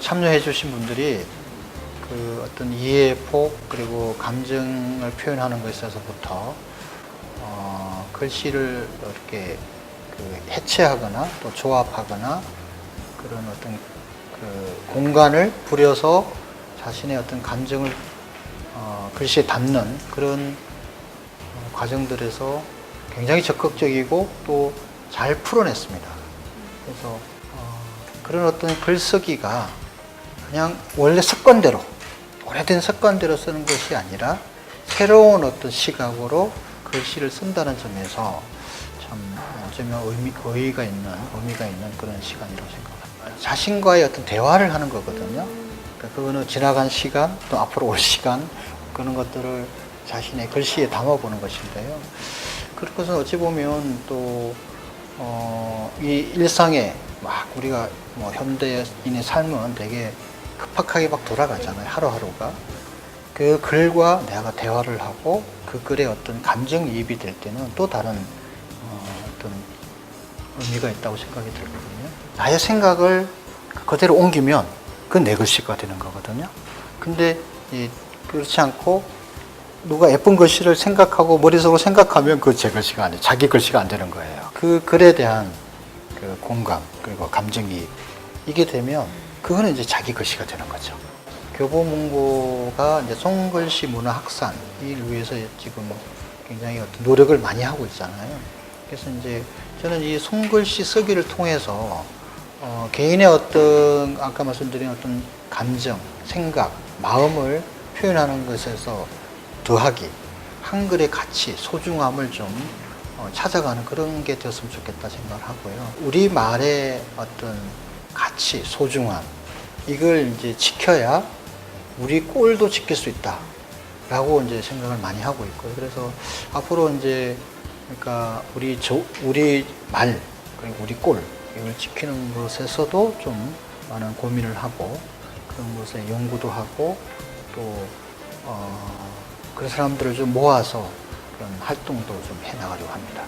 참여해 주신 분들이 그 어떤 이해의 폭 그리고 감정을 표현하는 것에 있어서부터 어, 글씨를 이렇게 그 해체하거나 또 조합하거나 그런 어떤 그 공간을 부려서 자신의 어떤 감정을 어, 글씨에 담는 그런 어, 과정들에서 굉장히 적극적이고 또 잘 풀어냈습니다. 그래서 어, 그런 어떤 글쓰기가 그냥 원래 습관대로 오래된 습관대로 쓰는 것이 아니라 새로운 어떤 시각으로 글씨를 쓴다는 점에서 참 어쩌면 의미, 의의가 있는 의미가 있는 그런 시간이라고 생각합니다. 자신과의 어떤 대화를 하는 거거든요. 그러니까 그거는 지나간 시간 또 앞으로 올 시간 그런 것들을 자신의 글씨에 담아보는 것인데요. 그런 것은 어찌 보면 또 어, 이 일상에 막 우리가 뭐 현대인의 삶은 되게 급박하게 막 돌아가잖아요. 하루하루가. 그 글과 내가 대화를 하고 그 글에 어떤 감정이입이 될 때는 또 다른 어, 어떤 의미가 있다고 생각이 들거든요. 나의 생각을 그대로 옮기면 그건 내 글씨가 되는 거거든요. 근데 이, 그렇지 않고 누가 예쁜 글씨를 생각하고 머릿속으로 생각하면 그 제 글씨가 아니에요. 자기 글씨가 안 되는 거예요. 그 글에 대한 그 공감 그리고 감정이 이게 되면 그거는 이제 자기 글씨가 되는 거죠. 교보문고가 이제 송글씨 문화 확산을 위해서 지금 굉장히 어떤 노력을 많이 하고 있잖아요. 그래서 이제 저는 이 송글씨 쓰기를 통해서 어, 개인의 어떤 아까 말씀드린 어떤 감정, 생각, 마음을 표현하는 것에서 더하기 한글의 가치, 소중함을 좀 어, 찾아가는 그런 게 되었으면 좋겠다 생각을 하고요. 우리 말의 어떤 가치, 소중함 이걸 이제 지켜야 우리 꼴도 지킬 수 있다. 라고 이제 생각을 많이 하고 있고요. 그래서 앞으로 이제 그러니까 우리 조, 우리 말 그리고 우리 꼴 이걸 지키는 것에서도 좀 많은 고민을 하고 그런 것에 연구도 하고 또 어, 그런 사람들을 좀 모아서 그런 활동도 좀 해나가려고 합니다.